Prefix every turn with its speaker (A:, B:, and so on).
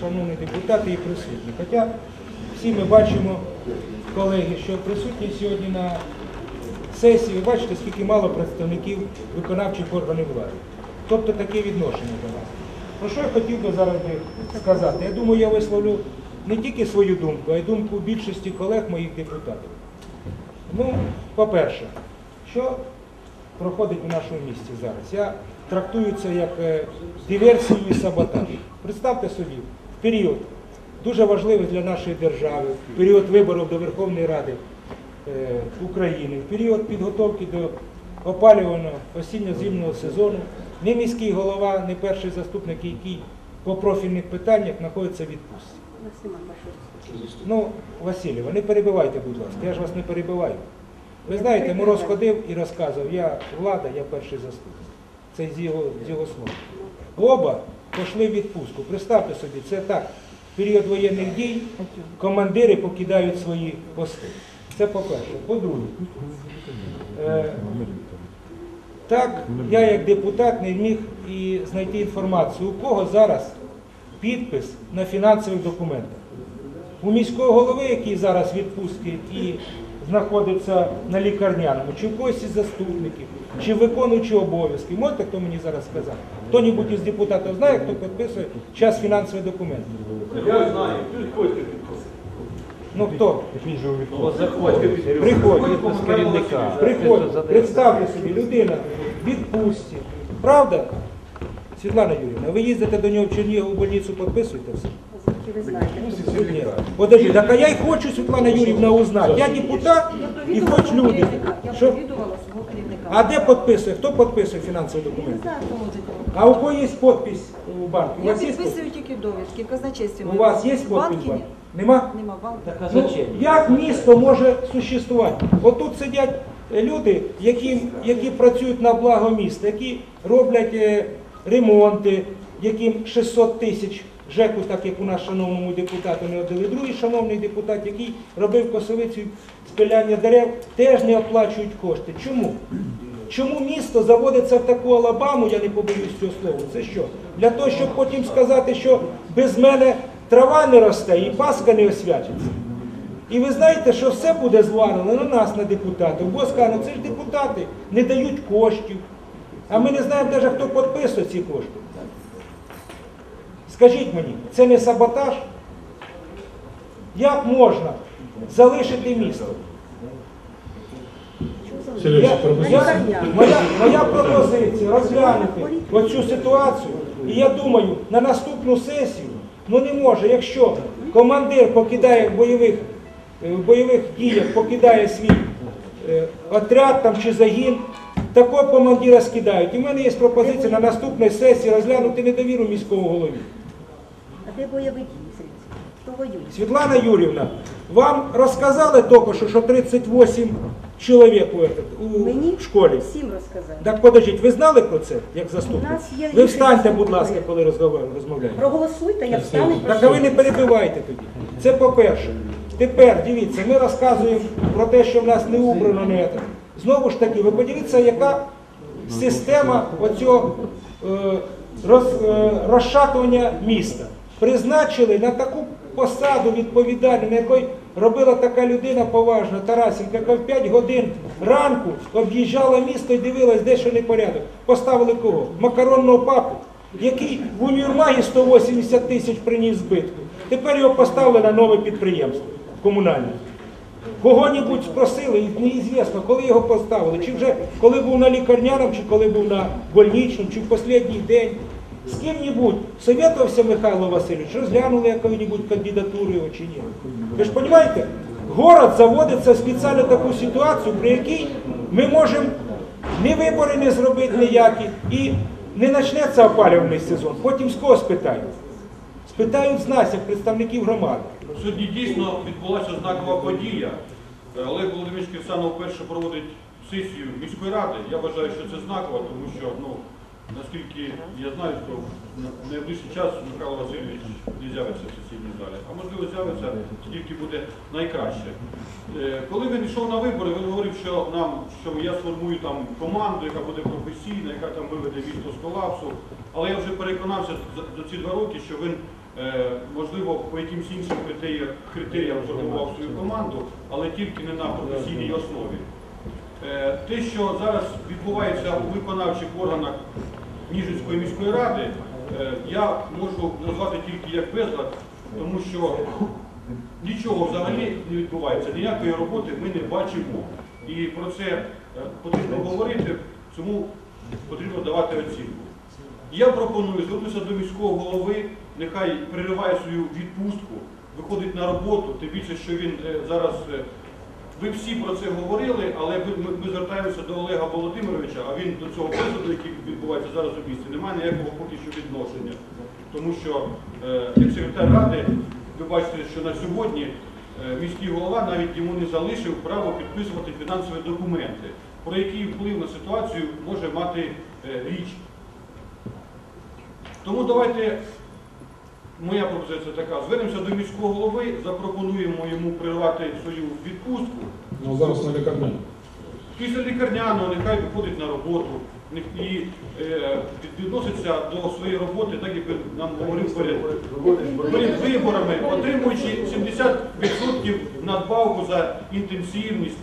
A: шановні депутати і присутні. Хоча всі ми бачимо, колеги, що присутні сьогодні на сесії, ви бачите, скільки мало представників виконавчих органів влади. Тобто таке відношення до нас. Про що я хотів би зараз сказати? Я думаю, я висловлю не тільки свою думку, а й думку більшості колег моїх депутатів. Ну, по-перше, що проходить у нашому місті зараз? Я трактую це як е, диверсію і саботаж. Представте собі, період дуже важливий для нашої держави, період виборів до Верховної Ради е, України, період підготовки до опалюваного осінньо-зимного сезону, не міський голова, не перший заступник, який по профільних питаннях знаходиться в відпустці. Ну, Васильєва, не перебивайте, будь ласка, я ж вас не перебиваю. Ви знаєте, Мороз ходив і розказував, я влада, я перший заступник. Це з його, з його слов. Оба пішли в відпустку. Представте собі, це так. В період воєнних дій командири покидають свої пости. Це по-перше. По-друге, е, так, я як депутат не міг і знайти інформацію, у кого зараз підпис на фінансових документах. У міського голови, який зараз в відпустці і знаходиться на лікарняному, чи в когось із заступників, чи виконуючи обов'язки. Можете хто мені зараз сказати? Хто-небудь із депутатів знає, хто підписує час фінансові документи?
B: Я знаю, приходьте підписати.
A: Ну хто? Приходь. Приходь, представте собі, людина відпустці. Правда? Світлана Юрійовна, ви їздите до нього в Чернігову больницю, підписуєте все?
C: Ви знаєте.
A: Подожди, так а я й хочу, Світлана Юрівна, узнати. Я депутат і хоч люди.
C: Я
A: Що?
C: провідувала свого керівника.
A: А де підписує? Хто підписує фінансові
C: Не
A: документи?
C: знаю.
A: А у кого є підпис у банку? У
C: Я
A: вас є підпис?
C: підписую тільки довідки, в казначействі.
A: У вас є підпис
C: банки ні.
A: Нема?
C: Нема.
D: Так а
A: Ну,
D: зачем?
A: як місто може существувати? Отут сидять е, люди, які, які працюють на благо міста, які роблять е, ремонти, яким 600 тисяч ЖЕКу, так як у нас шановному депутату не отдали. Другий шановний депутат, який робив косовицю спиляння дерев, теж не оплачують кошти. Чому? Чому місто заводиться в таку Алабаму, я не побоюсь цього слова, це що? Для того, щоб потім сказати, що без мене трава не росте і паска не освячиться. І ви знаєте, що все буде звалено на нас, на депутатів. Бо скажуть, це ж депутати не дають коштів. А ми не знаємо навіть, хто підписує ці кошти. Скажіть мені, це не саботаж? Як можна залишити місто? Я, я, моя, моя пропозиція розглянути оцю ситуацію. І я думаю, на наступну сесію, ну не може, якщо командир покидає в бойових, е, в бойових діях, покидає свій е, отряд там, чи загін, такого командира скидають. І в мене є пропозиція на наступній сесії розглянути недовіру міського голові.
C: А де бойові дії, Хто воює?
A: Світлана Юрівна, вам розказали тільки що, що 38 чоловік у, этот, у
C: Мені
A: школі?
C: всім розказали.
A: Так подождіть, ви знали про це, як заступник?
C: У нас є
A: Ви
C: рішення
A: встаньте, будь ласка, коли розмовляємо. розмовляєте.
C: Проголосуйте, я встану. і
A: Так а
C: прошу.
A: ви не перебивайте тоді. Це по-перше. Тепер дивіться, ми розказуємо про те, що в нас не убрано не це. Знову ж таки, ви подивіться, яка система оцього е, роз, е, розшатування міста. Призначили на таку посаду відповідальну, на якої робила така людина поважна, Тарасенко, яка в 5 годин ранку об'їжджала місто і дивилась, де що непорядок. Поставили кого? Макаронного папу, який в універмагі 180 тисяч приніс збитку. Тепер його поставили на нове підприємство комунальне. Кого-небудь спросили, і неізвісно, коли його поставили, чи вже коли був на лікарняному, чи коли був на больничному, чи в останній день. З ким-небудь советувався Михайло Васильович, розглянули яку-небудь кандидатуру його чи ні. Ви ж розумієте, город заводиться спеціально таку ситуацію, при якій ми можемо ні вибори не зробити ніякі, і не почнеться опалювальний сезон. Потім з кого спитають? Спитають з нас, як представників громади.
B: Сьогодні дійсно відбулася знакова подія. Олег Володимирович Кирсанов вперше проводить сесію міської ради. Я вважаю, що це знаково, тому що, ну, наскільки я знаю, то в найближчий час Михайло Васильович не з'явиться в сесійній залі. А можливо з'явиться, скільки буде найкраще. Е, Коли він йшов на вибори, він говорив, що нам, що я сформую там команду, яка буде професійна, яка там виведе місто з колапсу. Але я вже переконався за, ці два роки, що він е, можливо, по якимсь іншим критеріям, критеріям формував свою команду, але тільки не на професійній основі. Е, Те, що зараз відбувається у виконавчих органах Ніжинської міської ради, е, я можу назвати тільки як безлад, тому що нічого взагалі не відбувається, ніякої роботи ми не бачимо. І про це е, потрібно говорити, цьому потрібно давати оцінку. Я пропоную звернутися до міського голови, нехай перериває свою відпустку, виходить на роботу, тим більше, що він е, зараз. Ви всі про це говорили, але ми, звертаємося до Олега Володимировича, а він до цього присуду, який відбувається зараз у місті, не має ніякого поки що відношення. Тому що е, як секретар ради, ви бачите, що на сьогодні е, міський голова навіть йому не залишив право підписувати фінансові документи, про який вплив на ситуацію може мати е, річ. Тому давайте, моя пропозиція така, звернемося до міського голови, запропонуємо йому прервати свою відпустку.
D: Ну зараз на лікарні.
B: Після лікарняного нехай виходить на роботу і е, відноситься до своєї роботи, так як нам говорив перед, перед виборами, отримуючи 70% надбавку за інтенсивність